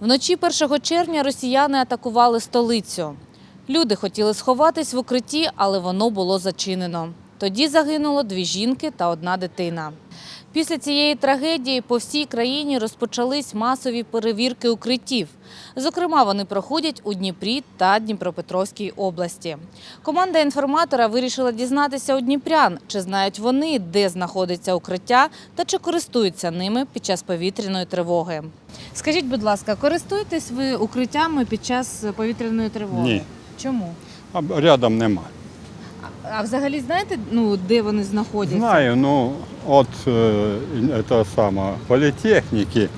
Вночі 1 червня росіяни атакували столицю. Люди хотіли сховатись в укритті, але воно було зачинено. Тоді загинуло дві жінки та одна дитина. Після цієї трагедії по всій країні розпочались масові перевірки укриттів. Зокрема, вони проходять у Дніпрі та Дніпропетровській області. Команда інформатора вирішила дізнатися у дніпрян, чи знають вони, де знаходиться укриття та чи користуються ними під час повітряної тривоги. Скажіть, будь ласка, користуєтесь ви укриттями під час повітряної тривоги? Ні. Чому? А рядом нема. А взагалі знаєте, ну де вони знаходяться? Знаю, ну от э, этого самого політехніки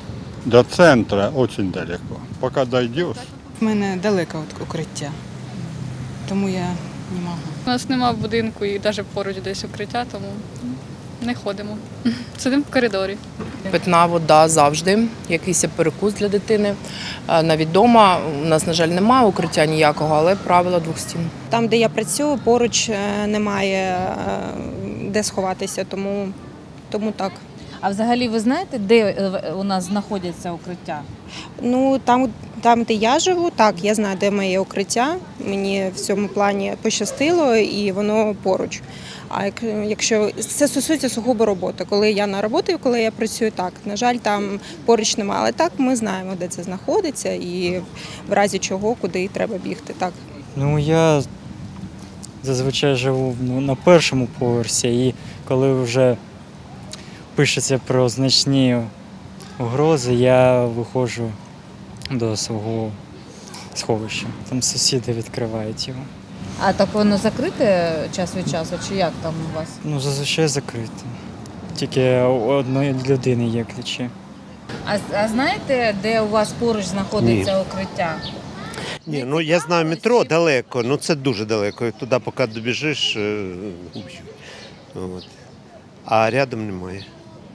до центру дуже далеко. Поки дойдеш. У мене далеко від укриття, тому я не можу. У нас немає будинку і навіть поруч десь укриття, тому не ходимо. Сидимо в коридорі. Питна вода завжди, якийсь перекус для дитини. Е, Навіть вдома у нас, на жаль, немає укриття ніякого, але правило двох стін. Там, де я працюю, поруч е, немає е, де сховатися, тому, тому так. А взагалі ви знаєте, де у нас знаходяться укриття? Ну там, там, де я живу, так я знаю, де моє укриття. Мені в цьому плані пощастило і воно поруч. А якщо це стосується сугубо роботи, коли я на роботі, коли я працюю, так на жаль, там поруч немає. Але так ми знаємо, де це знаходиться, і в разі чого, куди треба бігти. Так. Ну, я зазвичай живу ну, на першому поверсі, і коли вже пишеться про значні угрози, я виходжу до свого сховища. Там сусіди відкривають його. А так воно закрите час від часу, чи як там у вас? Ну, зазвичай закрите. Тільки у одної людини є ключі. А, а знаєте, де у вас поруч знаходиться укриття? Ні, ну я знаю метро далеко, ну це дуже далеко. Туди, поки добіжиш, е. От. А рядом немає.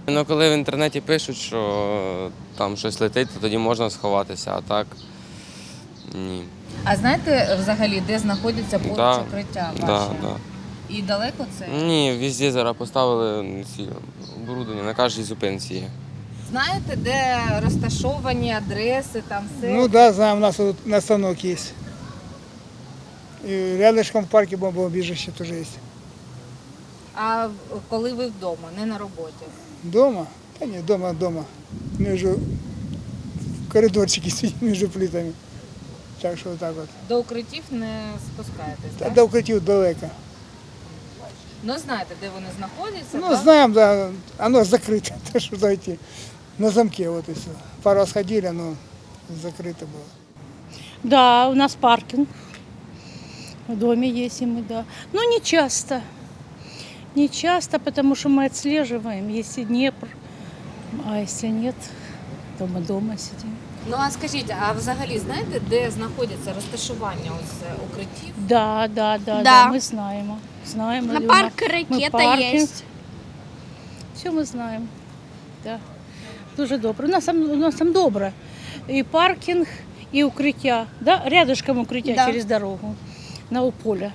Ну, коли в інтернеті пишуть, що там щось летить, то тоді можна сховатися, а так ні. А знаєте взагалі, де знаходиться поруч Да, укриття ваше? Да, да. І далеко це? Ні, везде зараз поставили ці оборудовання, на кожній зупинці є. Знаєте, де розташовані адреси, там все? Ну да, знаю, у нас тут на станок есть. И рядышком в парке бомбоубежище тоже есть. А коли ви вдома, не на роботі? Дома? Да нет, дома, дома. Между в коридорчике сидим между плитами Так что вот так вот. До укриттів не спускаєтесь, Та так? до укриттів далеко. Ну знаєте, де вони знаходяться? Ну, так? знаем, да, оно закрыто, то что зайти. На замке вот и все. Пару раз ходили, но закрыто было. Да, у нас паркинг. В доме есть и мы, да. Но не часто. Не часто, потому что мы отслеживаем, если Днепр. А если нет, то мы дома сидим. Ну а скажіть, а взагалі знаєте, де знаходяться розташування ось е, укриттів? Да, да, да, да, Да. мы знаем. Знаем. На Алена. парк Мы ракета паркинг. есть. Все мы знаем. Да. Дуже добре. У нас там, у нас там добре. І паркінг, і укриття. Да? Рядышком укриття Да. через дорогу на поля.